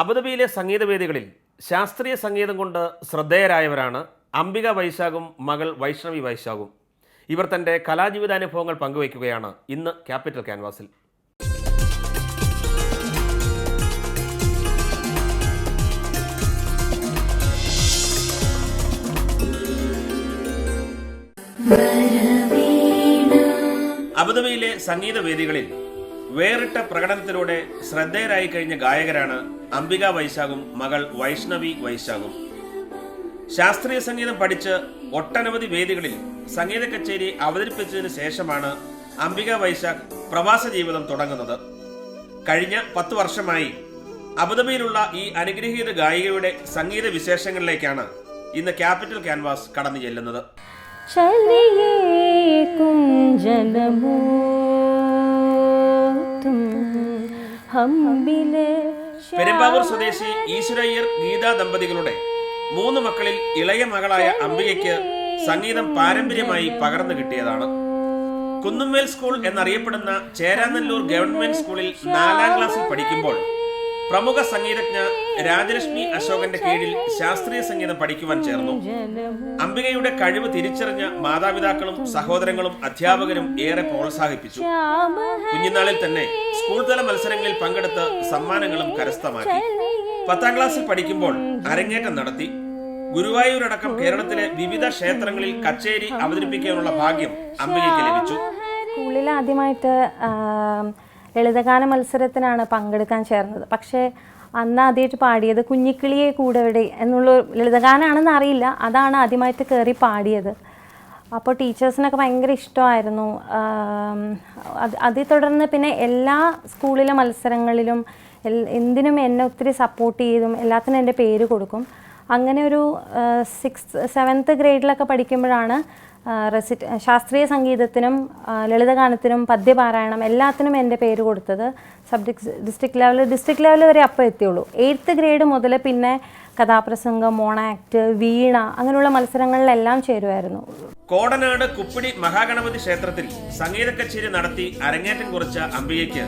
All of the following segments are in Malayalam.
അബുദാബിയിലെ സംഗീതവേദികളിൽ ശാസ്ത്രീയ സംഗീതം കൊണ്ട് ശ്രദ്ധേയരായവരാണ് അംബിക വൈശാഖും മകൾ വൈഷ്ണവി വൈശാഖും. ഇവർ തന്റെ കലാജീവിതാനുഭവങ്ങൾ പങ്കുവയ്ക്കുകയാണ് ഇന്ന് ക്യാപിറ്റൽ ക്യാൻവാസിൽ. അബുദാബിയിലെ സംഗീത വേദികളിൽ വേറിട്ട പ്രകടനത്തിലൂടെ ശ്രദ്ധേയരായി കഴിഞ്ഞ ഗായകരാണ് അംബിക വൈശാഖും മകൾ വൈഷ്ണവി വൈശാഖും. ശാസ്ത്രീയ സംഗീതം പഠിച്ച് ഒട്ടനവധി വേദികളിൽ സംഗീത കച്ചേരി അവതരിപ്പിച്ചതിന് ശേഷമാണ് അംബിക വൈശാഖ് പ്രവാസ ജീവിതം തുടങ്ങുന്നത്. കഴിഞ്ഞ പത്തു വർഷമായി അബുദാബിയിലുള്ള ഈ അനുഗ്രഹീത ഗായികയുടെ സംഗീത വിശേഷങ്ങളിലേക്കാണ് ഇന്ന് ക്യാപിറ്റൽ ക്യാൻവാസ് കടന്നു ചെല്ലുന്നത്. ചലിയേ കുഞ്ചലമോ പെരുമ്പാവൂർ സ്വദേശി ഈശ്വരയ്യർ ഗീതാ ദമ്പതികളുടെ മൂന്ന് മക്കളിൽ ഇളയ മകളായ അംബികയ്ക്ക് സംഗീതം പാരമ്പര്യമായി പകർന്നു കിട്ടിയതാണ്. കുന്നുമ്മേൽ സ്കൂൾ എന്നറിയപ്പെടുന്ന ചേരാനല്ലൂർ ഗവൺമെന്റ് സ്കൂളിൽ നാലാം ക്ലാസ്സിൽ പഠിക്കുമ്പോൾ പ്രമുഖ സംഗീതജ്ഞ രാജലക്ഷ്മി അശോകന്റെ കീഴിൽ ശാസ്ത്രീയ സംഗീതം പഠിക്കുവാൻ ചേർന്നു. അംബികയുടെ കഴിവ് തിരിച്ചറിഞ്ഞ മാതാപിതാക്കളും സഹോദരങ്ങളും അധ്യാപകരും ഏറെ പ്രോത്സാഹിപ്പിച്ചു. കുഞ്ഞുനാളിൽ തന്നെ സ്കൂൾ തല മത്സരങ്ങളിൽ പങ്കെടുത്ത് സമ്മാനങ്ങളും കരസ്ഥമാക്കി. പത്താം ക്ലാസ്സിൽ പഠിക്കുമ്പോൾ അരങ്ങേറ്റം നടത്തി. ഗുരുവായൂരടക്കം കേരളത്തിലെ വിവിധ ക്ഷേത്രങ്ങളിൽ കച്ചേരി അവതരിപ്പിക്കാനുള്ള ഭാഗ്യം അംബികയ്ക്ക് ലഭിച്ചു. സ്കൂളിൽ ആദ്യമായിട്ട് ലളിതഗാന മത്സരത്തിനാണ് പങ്കെടുക്കാൻ ചേർന്നത്. പക്ഷേ അന്ന് ആദ്യമായിട്ട് പാടിയത് കുഞ്ഞിക്കിളിയെ കൂടെ ഇവിടെ എന്നുള്ള ലളിതഗാനാണെന്ന് അറിയില്ല. അതാണ് ആദ്യമായിട്ട് കയറി പാടിയത്. അപ്പോൾ ടീച്ചേഴ്സിനൊക്കെ ഭയങ്കര ഇഷ്ടമായിരുന്നു. അത് അതിൽ തുടർന്ന് പിന്നെ എല്ലാ സ്കൂളിലെ മത്സരങ്ങളിലും എന്തിനും എന്നെ ഒത്തിരി സപ്പോർട്ട് ചെയ്തും എല്ലാത്തിനും എന്റെ പേര് കൊടുക്കും. അങ്ങനെ ഒരു സിക്സ് സെവൻത്ത് ഗ്രേഡിലൊക്കെ പഠിക്കുമ്പോഴാണ് റെസിറ്റ് ശാസ്ത്രീയ സംഗീതത്തിനും ലളിതഗാനത്തിനും പദ്യപാരായണം എല്ലാത്തിനും എന്റെ പേര് കൊടുത്തത് sub district level district level വരെ അപ്പോൾ എത്തിയുള്ളൂ. എയ്ത്ത് ഗ്രേഡ് മുതൽ പിന്നെ കഥാപ്രസംഗം മോണാക്ട് വീണ അങ്ങനെയുള്ള മത്സരങ്ങളിലെല്ലാം ചേരുമായിരുന്നു. കോടനാട് കുപ്പിടി മഹാഗണപതി ക്ഷേത്രത്തിൽ സംഗീത കച്ചേരി നടത്തി അരങ്ങേറ്റം കുറിച്ച അംബികയ്ക്ക്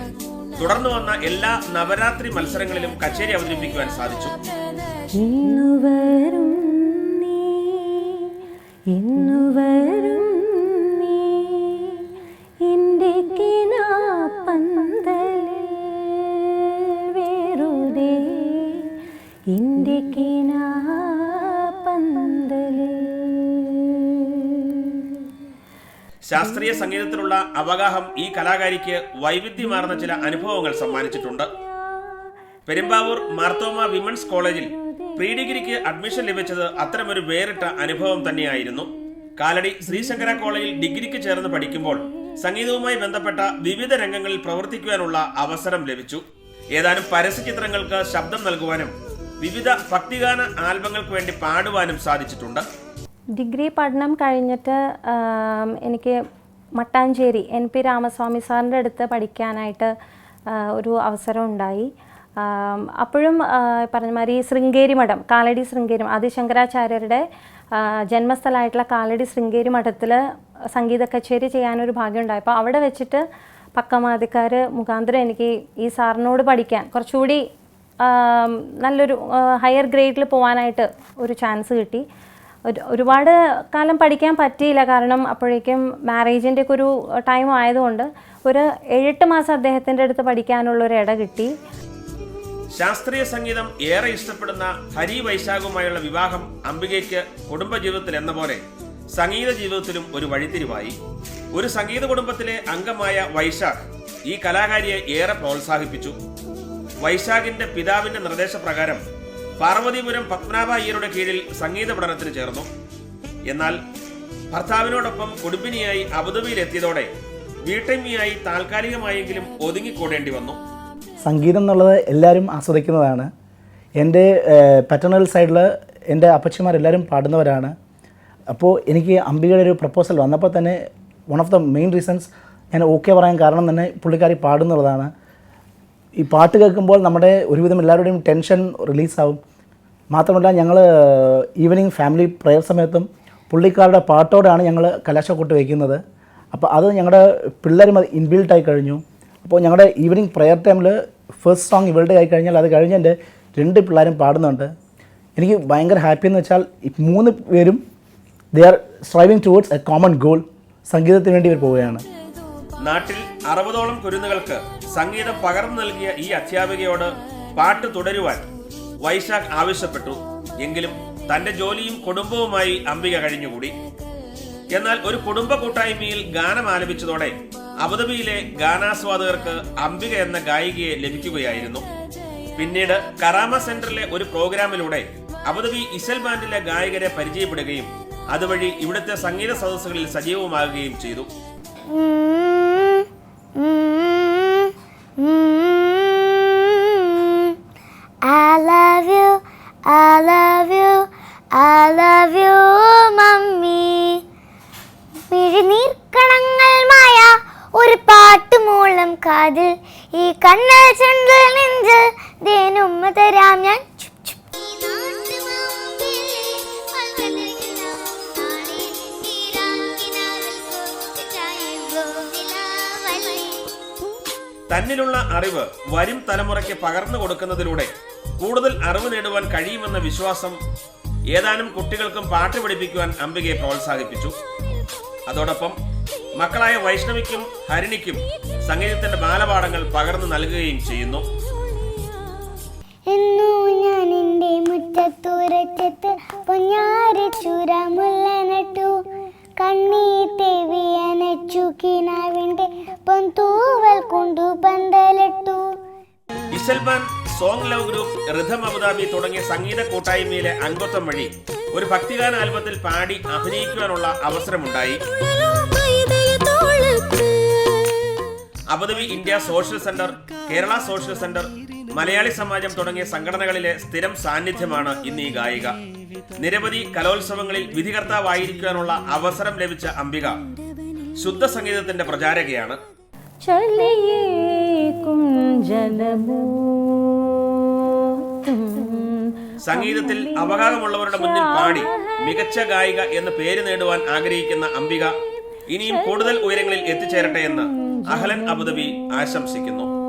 തുടർന്നു വന്ന എല്ലാ നവരാത്രി മത്സരങ്ങളിലും കച്ചേരി അവതരിപ്പിക്കുവാൻ സാധിച്ചു. ഇന്നു വരും നീ ഇന്നു വരും നീ എന്റെ കിനാപ്പന്തലിൽ വേറുതേ. എന്റെ കിനാപ്പന്തലിൽ. ശാസ്ത്രീയ സംഗീതത്തിലുള്ള അവഗാഹം ഈ കലാകാരിക്ക് വൈവിധ്യമാർന്ന ചില അനുഭവങ്ങൾ സമ്മാനിച്ചിട്ടുണ്ട്. പെരുമ്പാവൂർ മാർത്തോമ വിമൻസ് കോളേജിൽ പ്രീ ഡിഗ്രിക്ക് അഡ്മിഷൻ ലഭിച്ചത് അത്തരമൊരു വേറിട്ട അനുഭവം തന്നെയായിരുന്നു. കാലടി ശ്രീശങ്കര കോളേജിൽ ഡിഗ്രിക്ക് ചേർന്ന് പഠിക്കുമ്പോൾ സംഗീതവുമായി ബന്ധപ്പെട്ട വിവിധ രംഗങ്ങളിൽ പ്രവർത്തിക്കുവാനുള്ള അവസരം ലഭിച്ചു. ഏതാനും പരസ്യചിത്രങ്ങൾക്ക് ശബ്ദം നൽകുവാനും വിവിധ ഭക്തിഗാന ആൽബങ്ങൾക്ക് വേണ്ടി പാടുവാനും സാധിച്ചിട്ടുണ്ട്. ഡിഗ്രി പഠനം കഴിഞ്ഞിട്ട് എനിക്ക് മട്ടാഞ്ചേരി എൻ പി രാമസ്വാമി സാറിന്റെ അടുത്ത് പഠിക്കാനായിട്ട് ഒരു അവസരം ഉണ്ടായി. അപ്പോഴും പറഞ്ഞ മാതിരി ശൃംഗേരി മഠം കാലടി ശൃംഗേരി ആദിശങ്കരാചാര്യരുടെ ശങ്കരാചാര്യരുടെ ജന്മസ്ഥലമായിട്ടുള്ള കാലടി ശൃംഗേരി മഠത്തിൽ സംഗീത കച്ചേരി ചെയ്യാനൊരു അപ്പോൾ അവിടെ വെച്ചിട്ട് പക്കമാതിക്കാർ മുഖാന്തരം എനിക്ക് ഈ സാറിനോട് പഠിക്കാൻ കുറച്ചുകൂടി നല്ലൊരു ഹയർ ഗ്രേഡിൽ പോകാനായിട്ട് ഒരു ചാൻസ് കിട്ടി. ഒരു ഒരുപാട് കാലം പഠിക്കാൻ പറ്റിയില്ല കാരണം അപ്പോഴേക്കും മാരേജിന്റെ ഒക്കെ ഒരു ടൈം ആയതുകൊണ്ട് ഒരു ഏഴെട്ട് മാസം അദ്ദേഹത്തിന്റെ അടുത്ത് പഠിക്കാനുള്ള ഒരു ഇട കിട്ടി. ശാസ്ത്രീയ സംഗീതം ഏറെ ഇഷ്ടപ്പെടുന്ന ഹരി വൈശാഖുമായുള്ള വിവാഹം അംബികയ്ക്ക് കുടുംബജീവിതത്തിൽ എന്ന പോലെ സംഗീത ജീവിതത്തിലും ഒരു വഴിത്തിരിവായി. ഒരു സംഗീത കുടുംബത്തിലെ അംഗമായ വൈശാഖ് ഈ കലാകാരിയെ ഏറെ പ്രോത്സാഹിപ്പിച്ചു. വൈശാഖിന്റെ പിതാവിന്റെ നിർദ്ദേശപ്രകാരം പാർവതിപുരം പത്മനാഭ അയ്യരുടെ കീഴിൽ സംഗീത പഠനത്തിന് ചേർന്നു. എന്നാൽ ഭർത്താവിനോടൊപ്പം കുടുംബിനിയായി അബുദാബിയിൽ എത്തിയതോടെ വീട്ടമ്മയായി താൽക്കാലികമായെങ്കിലും ഒതുങ്ങിക്കൂടേണ്ടി വന്നു. സംഗീതം എന്നുള്ളത് എല്ലാവരും ആസ്വദിക്കുന്നതാണ്. എന്റെ പറ്റണൽ സൈഡിൽ എന്റെ അപ്പച്ചിമാരെല്ലാവരും പാടുന്നവരാണ്. അപ്പോൾ എനിക്ക് അംബികയുടെ ഒരു പ്രപ്പോസൽ വന്നപ്പോൾ തന്നെ one of the main reasons ഞാൻ ഓക്കെ പറയാൻ കാരണം തന്നെ പുള്ളിക്കാരി പാടുന്നുള്ളതാണ്. ഈ പാട്ട് കേൾക്കുമ്പോൾ നമ്മുടെ ഒരുവിധം എല്ലാവരുടെയും ടെൻഷൻ റിലീസാവും മാത്രമല്ല ഞങ്ങൾ ഈവനിങ് ഫാമിലി പ്രെയർ സമയത്തും പുള്ളിക്കാരുടെ പാട്ടോടാണ് ഞങ്ങൾ കലാശക്കൊട്ട് വയ്ക്കുന്നത് അപ്പോൾ അത് ഞങ്ങളുടെ പിള്ളേരും അത് ഇൻബിൽട്ടായി കഴിഞ്ഞു. അപ്പോൾ ഞങ്ങളുടെ ഈവനിങ് പ്രെയർ ടൈമിൽ ഫസ്റ്റ് സോങ് ഇവളുടെ ആയി കഴിഞ്ഞാൽ അത് കഴിഞ്ഞ് എന്റെ രണ്ട് പിള്ളേരും പാടുന്നുണ്ട്. എനിക്ക് ഭയങ്കര ഹാപ്പി എന്ന് വെച്ചാൽ മൂന്ന് പേരും they are striving towards a common goal സംഗീതത്തിന് വേണ്ടി ഇവർ പോവുകയാണ്. നാട്ടിൽ അറുപതോളം കുരുന്നുകൾക്ക് സംഗീതം പകർന്നു നൽകിയ ഈ അധ്യാപികയോട് പാട്ട് തുടരുവാൻ വൈശാഖ് ആവശ്യപ്പെട്ടു. എങ്കിലും തന്റെ ജോലിയും കുടുംബവുമായി അംബിക കഴിഞ്ഞുകൂടി. എന്നാൽ ഒരു കുടുംബ കൂട്ടായ്മയിൽ ഗാനം ആലപിച്ചതോടെ അബുദാബിയിലെ ഗാനാസ്വാദകർക്ക് അംബിക എന്ന ഗായികയെ ലഭിക്കുകയായിരുന്നു. പിന്നീട് കറാമ സെന്ററിലെ ഒരു പ്രോഗ്രാമിലൂടെ അബുദാബി ഇസൽ ബാൻഡിലെ ഗായകരെ പരിചയപ്പെടുകയും അതുവഴി ഇവിടുത്തെ സംഗീത സദസ്സുകളിൽ സജീവമാകുകയും ചെയ്തു. കാതിൽ ഈ കണ്ണൽ ചെണ്ടൽ നെഞ്ച് ദേനുമ്മ തരാം ഞാൻ. തന്നിലുള്ള അറിവ് വരും തലമുറയ്ക്ക് പകർന്നു കൊടുക്കുന്നതിലൂടെ കൂടുതൽ അറിവ് നേടുവാൻ കഴിയുമെന്ന വിശ്വാസം ഏതാനും കുട്ടികൾക്കും പാട്ട് പഠിപ്പിക്കുവാൻ അംബികയെ പ്രോത്സാഹിപ്പിച്ചു. അതോടൊപ്പം മക്കളായ വൈഷ്ണവിക്കും ഹരിണിക്കും സംഗീതത്തിന്റെ ബാലപാഠങ്ങൾ പകർന്നു നൽകുകയും ചെയ്യുന്നു. ഞാൻ എന്റെ മുറ്റത്തൂരറ്റത്ത് പൊഞ്ഞാരി ചുര മുല്ല നട്ടു. കണ്ണീർ തേവി അനച്ചു കിനാവിന്റെ പൊന്തൂവൽ കൊണ്ടു പന്തലിട്ടു. ഇസൽമാൻ song love group rhythm Abu Dhabi തുടങ്ങിയ സംഗീത കൂട്ടായ്മയിലെ അംഗത്വം വഴി ഒരു ഭക്തിഗാന ആൽബത്തിൽ പാടി അഭിനയിക്കുവാനുള്ള അവസരമുണ്ടായി. Abu Dhabi India social centre Kerala social centre Malayali Samajam തുടങ്ങിയ സംഘടനകളിലെ സ്ഥിരം സാന്നിധ്യമാണ് ഇന്ന് ഈ ഗായിക. നിരവധി കലോത്സവങ്ങളിൽ വിധികർത്താവായിരിക്കാനുള്ള അവസരം ലഭിച്ച അംബിക ശുദ്ധ സംഗീതത്തിന്റെ പ്രചാരകയാണ്. സംഗീതത്തിൽ അവകാശമുള്ളവരുടെ മുന്നിൽ പാടി മികച്ച ഗായിക എന്ന് പേര് നേടുവാൻ ആഗ്രഹിക്കുന്ന അംബിക ഇനിയും കൂടുതൽ ഉയരങ്ങളിൽ എത്തിച്ചേരട്ടെ എന്ന് അഹ്ലൻ അബുദാബി ആശംസിക്കുന്നു.